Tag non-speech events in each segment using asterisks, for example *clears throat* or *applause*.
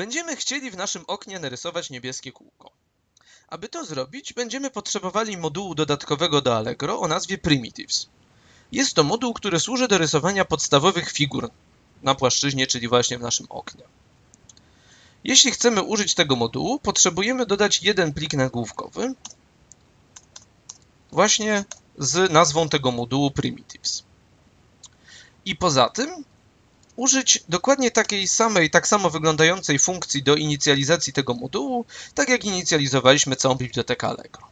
Będziemy chcieli w naszym oknie narysować niebieskie kółko. Aby to zrobić, będziemy potrzebowali modułu dodatkowego do Allegro o nazwie Primitives. Jest to moduł, który służy do rysowania podstawowych figur na płaszczyźnie, czyli właśnie w naszym oknie. Jeśli chcemy użyć tego modułu, potrzebujemy dodać jeden plik nagłówkowy właśnie z nazwą tego modułu Primitives. I poza tym użyć dokładnie takiej samej, tak samo wyglądającej funkcji do inicjalizacji tego modułu, tak jak inicjalizowaliśmy całą bibliotekę Allegro.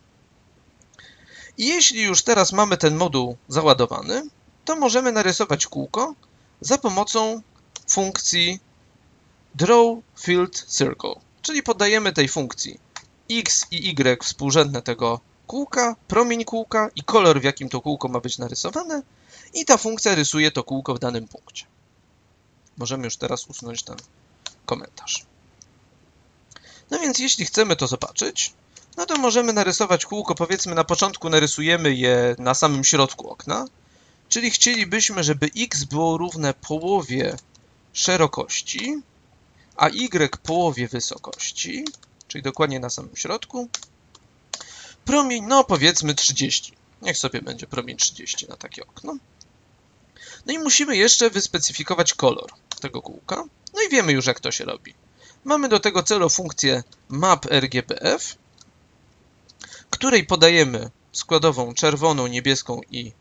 I jeśli już teraz mamy ten moduł załadowany, to możemy narysować kółko za pomocą funkcji draw field circle, czyli podajemy tej funkcji x i y współrzędne tego kółka, promień kółka i kolor, w jakim to kółko ma być narysowane i ta funkcja rysuje to kółko w danym punkcie. Możemy już teraz usunąć ten komentarz. No więc jeśli chcemy to zobaczyć, no to możemy narysować kółko, powiedzmy na początku narysujemy je na samym środku okna, czyli chcielibyśmy, żeby x było równe połowie szerokości, a y połowie wysokości, czyli dokładnie na samym środku. Promień, no powiedzmy 30. Niech sobie będzie promień 30 na takie okno. No i musimy jeszcze wyspecyfikować kolor tego kółka. No i wiemy już, jak to się robi. Mamy do tego celu funkcję map_rgbf, której podajemy składową czerwoną, niebieską i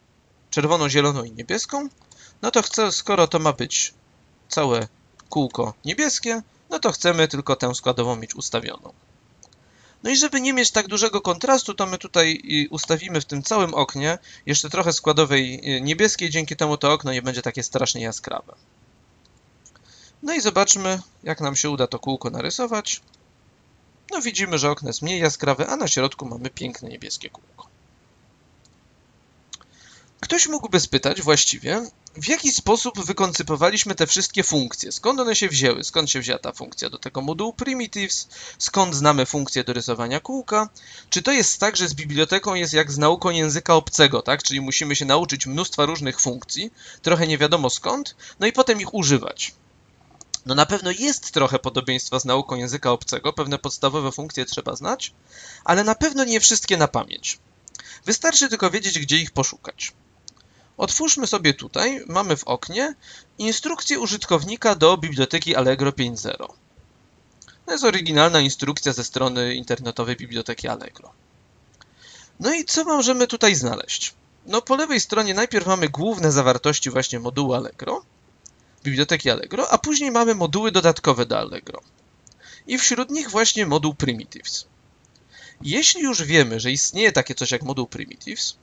czerwoną, zieloną i niebieską. No to chcę, skoro to ma być całe kółko niebieskie, no to chcemy tylko tę składową mieć ustawioną. No i żeby nie mieć tak dużego kontrastu, to my tutaj ustawimy w tym całym oknie jeszcze trochę składowej y, niebieskiej, dzięki temu to okno nie będzie takie strasznie jaskrawe. No i zobaczmy, jak nam się uda to kółko narysować. No widzimy, że okno jest mniej jaskrawe, a na środku mamy piękne niebieskie kółko. Ktoś mógłby spytać właściwie, w jaki sposób wykoncypowaliśmy te wszystkie funkcje? Skąd one się wzięły? Skąd się wzięła ta funkcja do tego modułu primitives? Skąd znamy funkcję do rysowania kółka? Czy to jest tak, że z biblioteką jest jak z nauką języka obcego, tak? Czyli musimy się nauczyć mnóstwa różnych funkcji, trochę nie wiadomo skąd, no i potem ich używać. No na pewno jest trochę podobieństwa z nauką języka obcego, pewne podstawowe funkcje trzeba znać, ale na pewno nie wszystkie na pamięć. Wystarczy tylko wiedzieć, gdzie ich poszukać. Otwórzmy sobie tutaj, mamy w oknie, instrukcję użytkownika do biblioteki Allegro 5.0. To jest oryginalna instrukcja ze strony internetowej biblioteki Allegro. No i co możemy tutaj znaleźć? No po lewej stronie najpierw mamy główne zawartości właśnie modułu Allegro, biblioteki Allegro, a później mamy moduły dodatkowe do Allegro. I wśród nich właśnie moduł Primitives. Jeśli już wiemy, że istnieje takie coś jak moduł Primitives,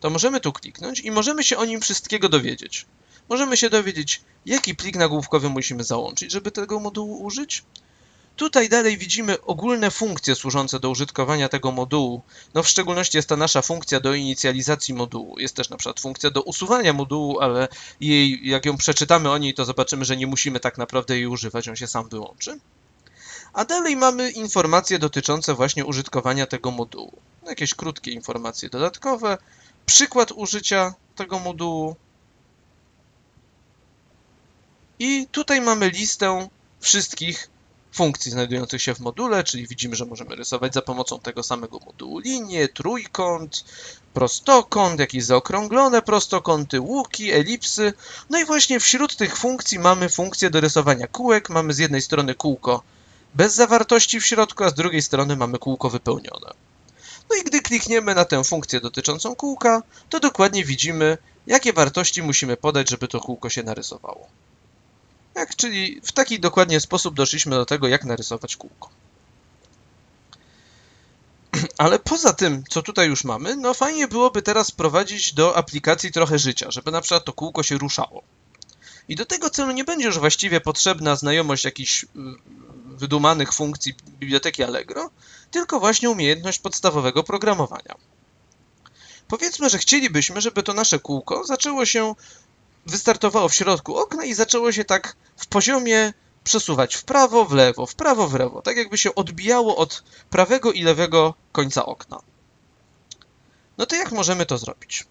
to możemy tu kliknąć i możemy się o nim wszystkiego dowiedzieć. Możemy się dowiedzieć, jaki plik nagłówkowy musimy załączyć, żeby tego modułu użyć. Tutaj dalej widzimy ogólne funkcje służące do użytkowania tego modułu. No w szczególności jest ta nasza funkcja do inicjalizacji modułu. Jest też na przykład funkcja do usuwania modułu, ale jej, jak ją przeczytamy o niej, to zobaczymy, że nie musimy tak naprawdę jej używać, on się sam wyłączy. A dalej mamy informacje dotyczące właśnie użytkowania tego modułu. Jakieś krótkie informacje dodatkowe, przykład użycia tego modułu. I tutaj mamy listę wszystkich funkcji znajdujących się w module, czyli widzimy, że możemy rysować za pomocą tego samego modułu linię, trójkąt, prostokąt, jakieś zaokrąglone prostokąty, łuki, elipsy. No i właśnie wśród tych funkcji mamy funkcję do rysowania kółek. Mamy z jednej strony kółko bez zawartości w środku, a z drugiej strony mamy kółko wypełnione. No i gdy klikniemy na tę funkcję dotyczącą kółka, to dokładnie widzimy, jakie wartości musimy podać, żeby to kółko się narysowało. Jak, czyli w taki dokładnie sposób doszliśmy do tego, jak narysować kółko. *clears throat* Ale poza tym, co tutaj już mamy, no fajnie byłoby teraz wprowadzić do aplikacji trochę życia, żeby na przykład to kółko się ruszało. I do tego celu nie będzie już właściwie potrzebna znajomość jakichś y, wydumanych funkcji biblioteki Allegro, tylko właśnie umiejętność podstawowego programowania. Powiedzmy, że chcielibyśmy, żeby to nasze kółko zaczęło się, wystartowało w środku okna i zaczęło się tak w poziomie przesuwać w prawo, w lewo, w prawo, w lewo, tak jakby się odbijało od prawego i lewego końca okna. No to jak możemy to zrobić?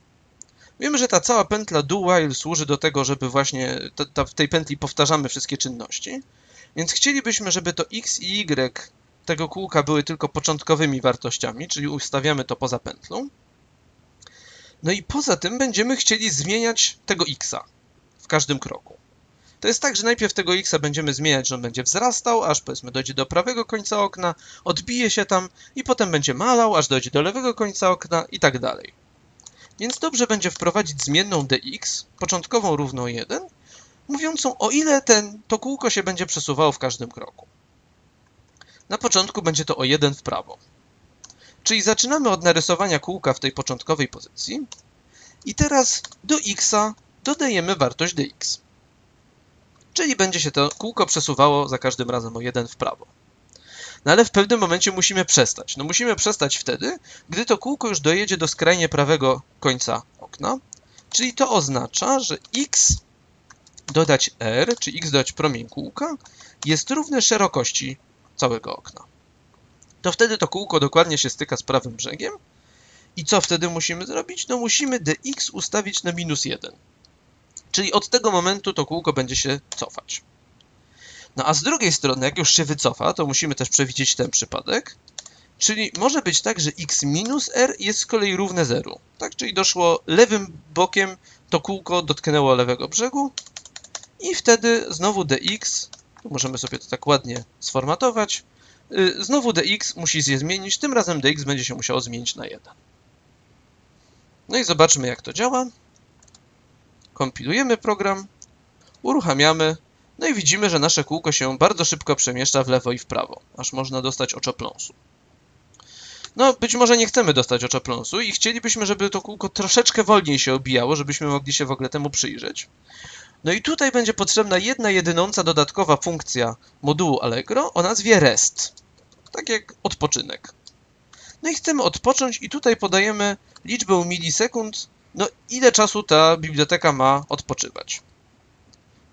Wiemy, że ta cała pętla do while służy do tego, żeby właśnie w tej pętli powtarzamy wszystkie czynności. Więc chcielibyśmy, żeby to x i y tego kółka były tylko początkowymi wartościami, czyli ustawiamy to poza pętlą. No i poza tym będziemy chcieli zmieniać tego xa w każdym kroku. To jest tak, że najpierw tego x będziemy zmieniać, że on będzie wzrastał, aż powiedzmy dojdzie do prawego końca okna, odbije się tam i potem będzie malał, aż dojdzie do lewego końca okna i tak dalej. Więc dobrze będzie wprowadzić zmienną dx, początkową równą 1, mówiącą o ile ten, to kółko się będzie przesuwało w każdym kroku. Na początku będzie to o 1 w prawo. Czyli zaczynamy od narysowania kółka w tej początkowej pozycji i teraz do x dodajemy wartość dx. Czyli będzie się to kółko przesuwało za każdym razem o 1 w prawo. No ale w pewnym momencie musimy przestać. No musimy przestać wtedy, gdy to kółko już dojedzie do skrajnie prawego końca okna. Czyli to oznacza, że x dodać r, czy x dodać promień kółka, jest równe szerokości całego okna. To wtedy to kółko dokładnie się styka z prawym brzegiem. I co wtedy musimy zrobić? No musimy dx ustawić na minus 1. Czyli od tego momentu to kółko będzie się cofać. No a z drugiej strony, jak już się wycofa, to musimy też przewidzieć ten przypadek. Czyli może być tak, że x minus r jest z kolei równe 0. Tak, czyli doszło lewym bokiem, to kółko dotknęło lewego brzegu i wtedy znowu dx, możemy sobie to tak ładnie sformatować, znowu dx musi się zmienić, tym razem dx będzie się musiało zmienić na 1. No i zobaczmy jak to działa. Kompilujemy program, uruchamiamy, no i widzimy, że nasze kółko się bardzo szybko przemieszcza w lewo i w prawo, aż można dostać oczopląsu. No, być może nie chcemy dostać oczopląsu i chcielibyśmy, żeby to kółko troszeczkę wolniej się obijało, żebyśmy mogli się w ogóle temu przyjrzeć. No i tutaj będzie potrzebna jedna jedynąca dodatkowa funkcja modułu Allegro o nazwie REST, tak jak odpoczynek. No i chcemy odpocząć i tutaj podajemy liczbę milisekund, no ile czasu ta biblioteka ma odpoczywać.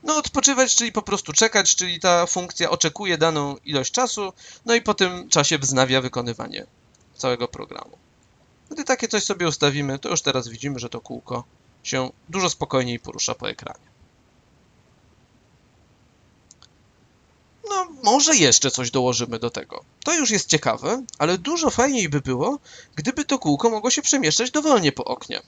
No odpoczywać, czyli po prostu czekać, czyli ta funkcja oczekuje daną ilość czasu, no i po tym czasie wznawia wykonywanie całego programu. Gdy takie coś sobie ustawimy, to już teraz widzimy, że to kółko się dużo spokojniej porusza po ekranie. Może jeszcze coś dołożymy do tego. To już jest ciekawe, ale dużo fajniej by było, gdyby to kółko mogło się przemieszczać dowolnie po oknie.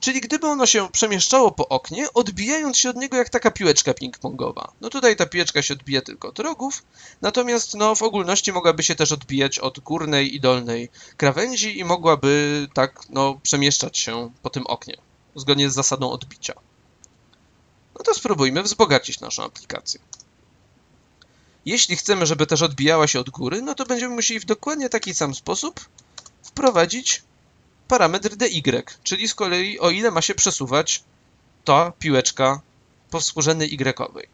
Czyli gdyby ono się przemieszczało po oknie, odbijając się od niego jak taka piłeczka ping-pongowa. No tutaj ta piłeczka się odbija tylko od rogów, natomiast no, w ogólności mogłaby się też odbijać od górnej i dolnej krawędzi i mogłaby tak no, przemieszczać się po tym oknie, zgodnie z zasadą odbicia. No to spróbujmy wzbogacić naszą aplikację. Jeśli chcemy, żeby też odbijała się od góry, no to będziemy musieli w dokładnie taki sam sposób wprowadzić parametr dy, czyli z kolei o ile ma się przesuwać ta piłeczka po współrzędnej y.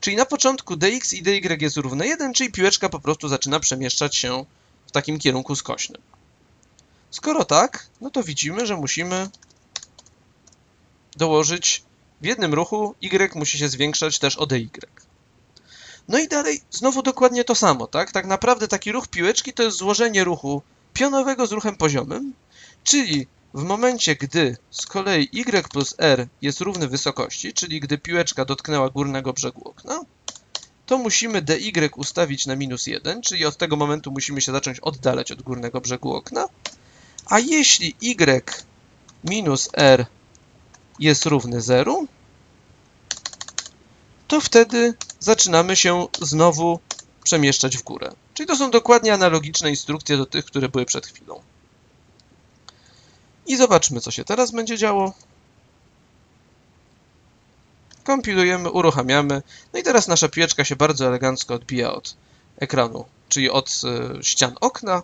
Czyli na początku dx i dy jest równe 1, czyli piłeczka po prostu zaczyna przemieszczać się w takim kierunku skośnym. Skoro tak, no to widzimy, że musimy dołożyć w jednym ruchu y musi się zwiększać też o dy. No i dalej znowu dokładnie to samo, tak? Tak naprawdę taki ruch piłeczki to jest złożenie ruchu pionowego z ruchem poziomym, czyli w momencie, gdy z kolei y plus r jest równy wysokości, czyli gdy piłeczka dotknęła górnego brzegu okna, to musimy dy ustawić na minus 1, czyli od tego momentu musimy się zacząć oddalać od górnego brzegu okna. A jeśli y minus r jest równy 0, to wtedy zaczynamy się znowu przemieszczać w górę. Czyli to są dokładnie analogiczne instrukcje do tych, które były przed chwilą. I zobaczmy, co się teraz będzie działo. Kompilujemy, uruchamiamy. No i teraz nasza piłeczka się bardzo elegancko odbija od ekranu, czyli od e, ścian okna.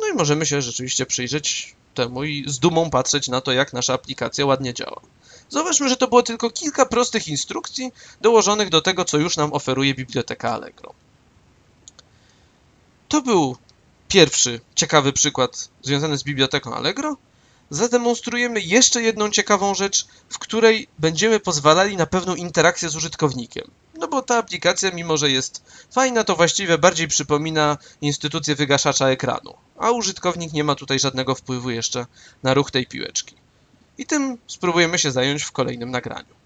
No i możemy się rzeczywiście przyjrzeć temu i z dumą patrzeć na to, jak nasza aplikacja ładnie działa. Zauważmy, że to było tylko kilka prostych instrukcji dołożonych do tego, co już nam oferuje biblioteka Allegro. To był pierwszy ciekawy przykład związany z biblioteką Allegro. Zademonstrujemy jeszcze jedną ciekawą rzecz, w której będziemy pozwalali na pewną interakcję z użytkownikiem. No bo ta aplikacja, mimo że jest fajna, to właściwie bardziej przypomina instytucję wygaszacza ekranu, a użytkownik nie ma tutaj żadnego wpływu jeszcze na ruch tej piłeczki. I tym spróbujemy się zająć w kolejnym nagraniu.